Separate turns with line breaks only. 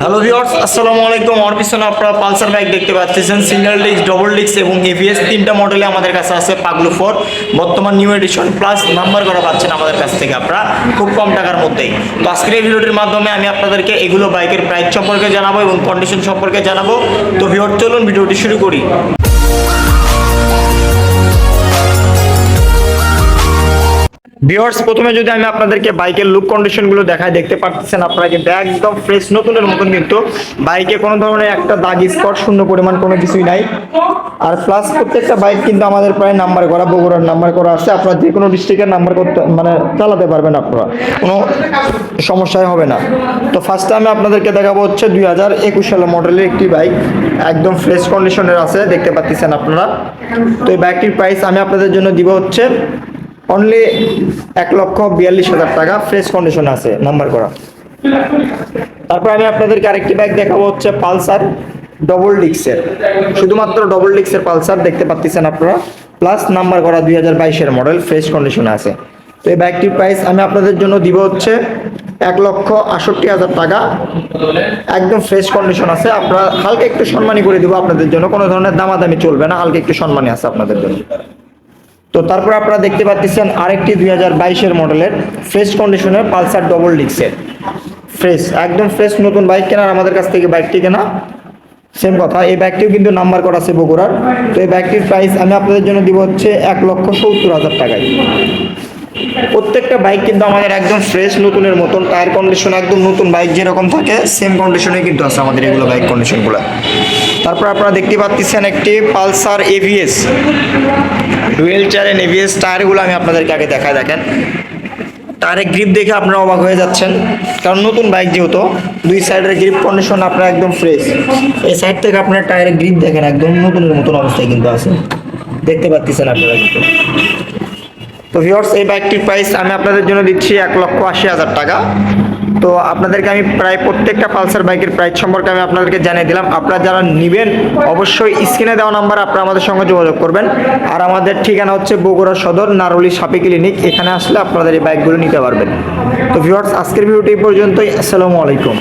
Hello viewers আসসালামু আলাইকুম। আমার পিছনে আপনারা পালসার বাইক দেখতে পাচ্ছেন। সিঙ্গেল ডিস্ক ডবল ডিস্ক এবং এভিএস তিনটা মডেলে আমাদের কাছে আছে, পাগলু ফোর বর্তমান নিউ এডিশন প্লাস নাম্বার করা পাচ্ছেন আমাদের কাছ থেকে আপনারা, খুব কম টাকার মধ্যেই। তো আজকের এই ভিডিওটির মাধ্যমে আমি আপনাদেরকে এগুলো বাইকের প্রাইস সম্পর্কে জানাব এবং কন্ডিশন সম্পর্কে জানাব। তো ভিউয়ার চলুন ভিডিওটি শুরু করি। ভিউয়ার্স প্রথমে যদি আমি আপনাদেরকে বাইকের লুক কন্ডিশনগুলো দেখাই, দেখতে পাচ্ছেন আপনারা কিন্তু একদম ফ্রেশ নতুনের মতন কিন্তু বাইকে কোনো ধরনের একটা দাগ, স্পট, শূন্য পরিমাণ কোনো কিছুই নাই। আর প্লাস প্রত্যেকটা বাইক কিন্তু আমাদের প্রায় নাম্বার করা, বগুড়ার নাম্বার করা আছে। আপনারা যে কোনো ডিস্ট্রিক্টের নাম্বার করতে মানে চালাতে পারবেন আপনারা। কোনো সমস্যাই হবে না। তো ফার্স্টে আমি আপনাদেরকে দেখাবো হচ্ছে দুই হাজার একুশ সালের মডেলের একটি বাইক একদম ফ্রেশ কন্ডিশনের আছে, দেখতে পাচ্ছেন আপনারা। তো এই বাইকটির প্রাইস আমি আপনাদের জন্য দিব হচ্ছে অনলি এক লক্ষ বিয়াল্লিশ হাজার টাকা ফ্রেশ কন্ডিশন আছে নাম্বার করা। তারপর আমি আপনাদেরকে আরেকটি বাইক দেখাবো, হচ্ছে পালসার ডবল ডিক্সের শুধুমাত্র ডবল ডিক্সের পালসার দেখতে পাচ্ছেন আপনারা। প্লাস নাম্বার করা দুই হাজার বাইশের মডেল ফ্রেশ কন্ডিশনে আছে। তো এই বাইকটির প্রাইস আমি আপনাদের জন্য দিব হচ্ছে এক লক্ষ আষট্টি হাজার টাকা। একদম ফ্রেশ কন্ডিশন আছে। আপনারা হালকা একটু সম্মানী করে দিব আপনাদের জন্য। কোনো ধরনের দামাদামি চলবে না, হালকা একটু সম্মানী আছে আপনাদের জন্য। তো তারপর আপনারা দেখতে পাচ্ছেন আরেকটি দুই হাজার বাইশের মডেলের ফ্রেশ কন্ডিশনের পালসার ডবল ডিক্সের ফ্রেশ একদম ফ্রেশ নতুন বাইক কেনার আমাদের কাছ থেকে বাইকটি কেনা। সেম কথা, এই ব্যাগটিও কিন্তু নাম্বার করা আছে বগুড়ার। তো এই ব্যাগটির প্রাইস আমি আপনাদের জন্য দিব হচ্ছে এক লক্ষ সত্তর হাজার টাকায়। প্রত্যেকটা বাইক কিন্তু আমাদের একদম ফ্রেশ নতুনের মতন টায়ার কন্ডিশন একদম নতুন বাইক যেরকম থাকে সেম কন্ডিশনে কিন্তু আছে আমাদের এগুলো বাইক কন্ডিশনগুলো তারপর আপনারা দেখতে পাচ্ছেন একটি পালসার এভিএস ডুয়েল চারেন এভিএস টায়ারগুলো আমি আপনাদেরকে আগে দেখায় দেখেন। টায়ারের গ্রিপ দেখে আপনারা অবাক হয়ে যাচ্ছেন, কারণ নতুন বাইক যেহেতু, দুই সাইডের গ্রিপ কন্ডিশন আপনার একদম ফ্রেশ এই সাইড থেকে আপনার টায়ারের গ্রিপ দেখেন, একদম নতুনের মতন অবস্থায় কিন্তু আছে। দেখতে পাচ্ছেন আপনারা কিন্তু। তো ভিউয়ার্স এই বাইকটির প্রাইস আমি আপনাদের জন্য দিচ্ছি এক লক্ষ আশি হাজার টাকা। তো আপনাদেরকে আমি প্রায় প্রত্যেকটা পালসার বাইকের প্রাইস সম্পর্কে আমি আপনাদেরকে জানিয়ে দিলাম। আপনারা যারা নেবেন, অবশ্যই স্ক্রিনে দেওয়া নাম্বার আপনারা আমাদের সঙ্গে যোগাযোগ করবেন। আর আমাদের ঠিকানা হচ্ছে বগুড়া সদর, নারুলি সাপি ক্লিনিক এখানে আসলে আপনাদের এই বাইকগুলো নিতে পারবেন। তো ভিউয়ার্স আজকের ভিডিওটি পর্যন্তই। আসসালামু আলাইকুম।